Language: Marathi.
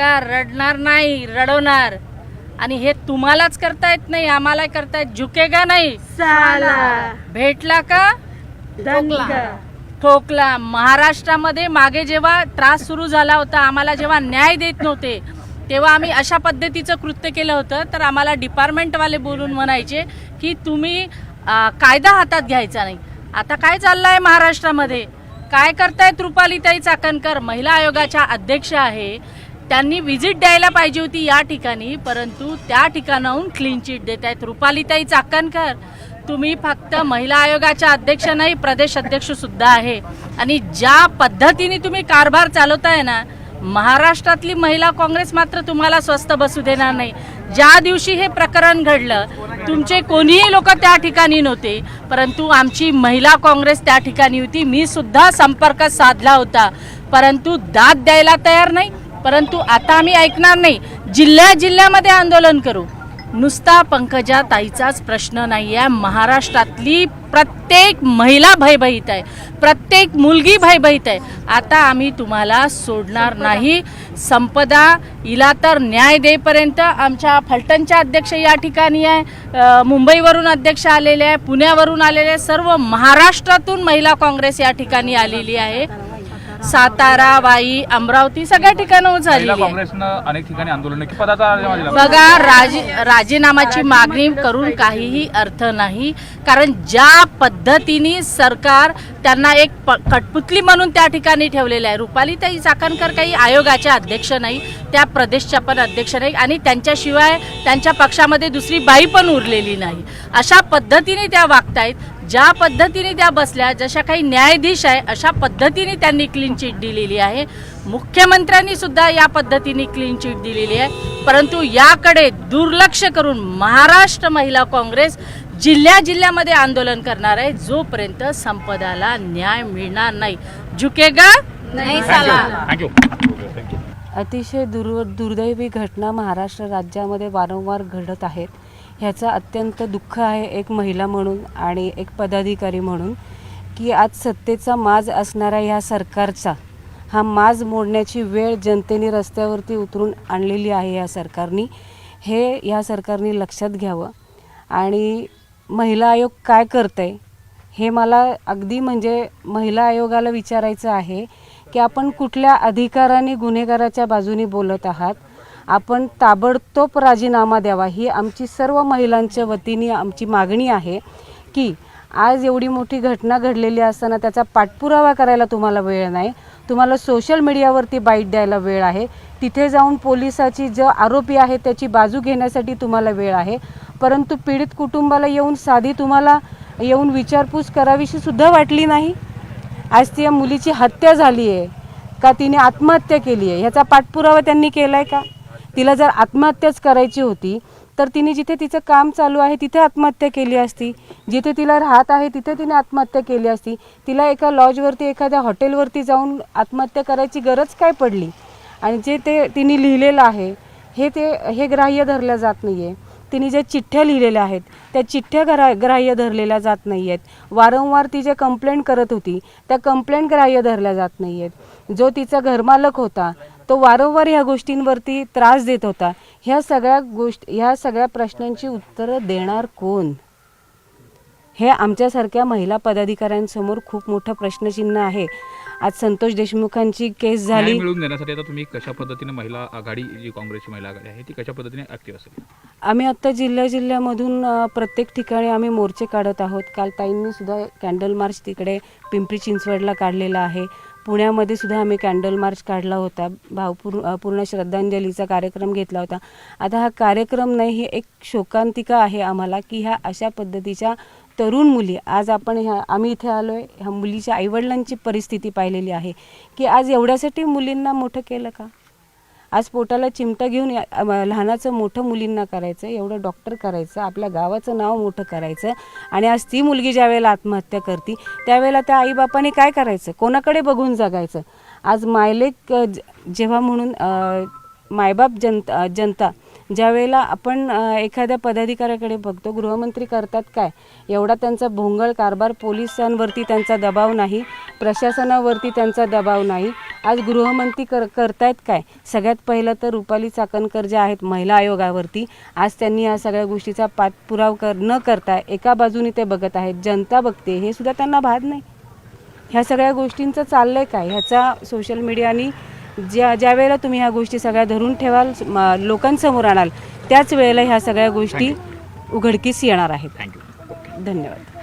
बघा रडणार नाही रडवणार. आणि हे तुम्हालाच करता येत नाही आम्हाला करता येत झुकेगा नाही. साला. भेटला का? ठोकला. महाराष्ट्रामध्ये मागे जेव्हा त्रास सुरू झाला होता आम्हाला जेव्हा न्याय देत नव्हते तेव्हा आम्ही अशा पद्धतीचं कृत्य केलं होतं. तर आम्हाला डिपार्टमेंटवाले बोलून म्हणायचे की तुम्ही कायदा हातात घ्यायचा नाही. आता काय चाललंय महाराष्ट्रामध्ये? काय करतायत रुपालीताई चाकणकर? महिला आयोगाच्या अध्यक्ष आहे. त्यांनी व्हिजिट द्यायला पाहिजे होती या ठिकाणी परंतु त्या ठिकाणाहून क्लीन चिट देत आहेत रुपालीताई चाकणकर. तुम्ही फक्त महिला आयोगाच्या अध्यक्ष नाही प्रदेश अध्यक्ष सुद्धा आहे. आणि ज्या पद्धतीने तुम्ही कारभार चालवताय ना महाराष्ट्रातली महिला काँग्रेस मात्र तुम्हाला स्वस्त बसू देणार नाही. ज्या दिवशी हे प्रकरण घडलं तुमचे कोणीही लोक त्या ठिकाणी नव्हते परंतु आमची महिला काँग्रेस त्या ठिकाणी होती. मी सुद्धा संपर्क साधला होता परंतु दाद द्यायला तयार नाही. परंतु आता आम्ही ऐकणार नाही. जिल्ह्या जिल्ह्यामध्ये आंदोलन करू. नुसता पंकजा ताईचाच प्रश्न नाही आहे महाराष्ट्रातली प्रत्येक महिला भयभीत आहे. प्रत्येक मुलगी भयभीत आहे. आता आम्ही तुम्हाला सोडणार नाही. संपदा हिला तर न्याय देईपर्यंत आमच्या फलटणच्या अध्यक्ष या ठिकाणी आहे. मुंबईवरून अध्यक्ष आलेले आहे. पुण्यावरून आलेले आहे. सर्व महाराष्ट्रातून महिला काँग्रेस या ठिकाणी आलेली आहे. सातारा वाई अमरावती सगळ्या ठिकाणं झालेली महिला आहे. काँग्रेसनं अनेक ठिकाणी आंदोलन की पदाचा राजीनामा दिला. बघा राजी राजीनामाची मागणी करून काहीही अर्थ नाही. कारण ज्या पद्धतीने सरकार त्यांना एक प- कठपुतली म्हणून त्या ठिकाणी ठेवलेलं आहे. रुपालीताई चाकणकर काही आयोगाच्या अध्यक्ष नाही त्या प्रदेशच्या पण अध्यक्ष नाही आणि त्यांच्याशिवाय त्यांच्या पक्षामध्ये दुसरी बाई पण उरलेली नाही. अशा पद्धतीने त्या वागतायत. ज्या पद्धतीने त्या बसल्या जशा काही न्यायाधीश आहे अशा पद्धतीने त्यांनी क्लीन चिट दिलेली आहे. मुख्यमंत्र्यांनी सुद्धा या पद्धतीने क्लीन चिट दिलेली आहे. परंतु याकडे दुर्लक्ष करून महाराष्ट्र महिला काँग्रेस जिल्ह्या जिल्ह्यामध्ये आंदोलन करणार आहे. जोपर्यंत संपदाला न्याय मिळणार नाही. झुकेगा? नाही साला थँक्यू अतिशय दुर् दुर्दैवी घटना महाराष्ट्र राज्यामध्ये वारंवार घडत आहेत. ह्याचं अत्यंत दुःख आहे एक महिला म्हणून आणि एक पदाधिकारी म्हणून की आज सत्तेचा माज असणारा ह्या सरकारचा हा माज मोडण्याची वेळ जनतेने रस्त्यावरती उतरून आणलेली आहे या सरकारनी. हे या सरकारने लक्षात घ्यावं. आणि महिला आयोग काय करतंय हे मला अगदी म्हणजे महिला आयोगाला विचारायचं आहे की आपण कुठल्या अधिकाराने गुन्हेगाराच्या बाजूने बोलत आहात आपण ताबडतोब राजीनामा द्यावा. ही आमची सर्व महिलांच्या वतीने आमची मागणी आहे की आज एवढी मोठी घटना घडलेली असताना त्याचा पाठपुरावा करायला तुम्हाला वेळ नाही. तुम्हाला सोशल मीडियावरती बाईट द्यायला वेळ आहे. तिथे जाऊन पोलिसाची जो आरोपी आहे त्याची बाजू घेण्यासाठी तुम्हाला वेळ आहे. परंतु पीडित कुटुंबाला येऊन साधी तुम्हाला येऊन विचारपूस करावीशी सुद्धा वाटली नाही. आज त्या मुलीची हत्या झाली आहे का तिने आत्महत्या केली आहे ह्याचा पाठपुरावा त्यांनी केला आहे का? तिला जर आत्महत्याच करायची होती तर तिने जिथे तिचं काम चालू आहे तिथे आत्महत्या केली असती. जिथे तिला राहत आहे तिथे तिने आत्महत्या केली असती. तिला एका लॉजवरती एखाद्या हॉटेलवरती जाऊन आत्महत्या करायची गरज काय पडली? आणि जे ते तिने लिहिलेलं आहे हे ते हे ग्राह्य धरलं जात नाही आहे तिने ज्या चिठ्ठ्या लिहिलेल्या आहेत त्या चिठ्ठ्या ग्रा ग्राह्य धरलेल्या जात नाही आहेत वारंवार ती जे कंप्लेंट करत होती त्या कंप्लेंट ग्राह्य धरल्या जात नाही आहेत जो तिचा घरमालक होता तो वारंवार ह्या गोष्टींवरती त्रास देत होता. ह्या सगळ्या गोष्ट ह्या सगळ्या प्रश्नांची उत्तरं देणार कोण? हे आमच्यासारख्या महिला पदाधिकाऱ्यांसमोर खूप मोठं प्रश्नचिन्ह आहे. आज संतोष देशमुखांची केस झाली. मिळवून देण्यासाठी आता तुम्ही कशा पद्धतीने महिला आघाडी जी काँग्रेसची महिला आघाडी आहे ती कशा पद्धतीने ऍक्टिव्ह असेल? आम्ही आत्ता जिल्ह्या जिल्ह्यामधून प्रत्येक ठिकाणी आम्ही मोर्चे काढत आहोत. काल ताईंनी सुद्धा कॅन्डल मार्च तिकडे पिंपरी चिंचवडला काढलेला आहे. पुण्यामध्ये सुद्धा आम्ही कॅन्डल मार्च काढला होता. भावपूर्ण पूर्ण श्रद्धांजलीचा कार्यक्रम घेतला होता. आता हा कार्यक्रम नाही ही एक शोकांतिका आहे आम्हाला की ह्या अशा पद्धतीच्या तरुण मुली आज आपण ह्या आम्ही इथे आलो आहे ह्या मुलीच्या आईवडिलांची परिस्थिती पाहिलेली आहे. की आज एवढ्यासाठी मुलींना मोठं केलं का? आज पोटाला चिमटा घेऊन या- लहानाचं मोठं मुलींना करायचं एवढं डॉक्टर करायचं आपल्या गावाचं नाव मोठं करायचं आणि आज ती मुलगी ज्यावेळेला आत्महत्या करते त्यावेळेला त्या आईबापाने काय करायचं? कोणाकडे बघून जगायचं? आज मायलेक ज- जेव्हा म्हणून मायबाप जनता जनता ज्यावेळेला आपण एखाद्या पदाधिकाऱ्याकडे बघतो गृहमंत्री करतात काय? एवढा त्यांचा भोंगळ कारभार पोलिसांवरती त्यांचा दबाव नाही प्रशासनावरती त्यांचा दबाव नाही. आज गृहमंत्री कर करतायत काय? सगळ्यात पहिलं तर रुपाली चाकणकर ज्या आहेत महिला आयोगावरती आज त्यांनी या सगळ्या गोष्टीचा पाठपुरावा कर न करता एका बाजूने ते बघत आहेत. जनता बघते हे सुद्धा त्यांना भाग नाही. ह्या सगळ्या गोष्टींचं चाललंय काय? ह्याचा सोशल मीडियानी ज्या ज्या वेळेला तुम्ही ह्या गोष्टी सगळ्या धरून ठेवाल लोकांसमोर आणाल त्याच वेळेला ह्या सगळ्या गोष्टी उघडकीस येणार आहेत. धन्यवाद.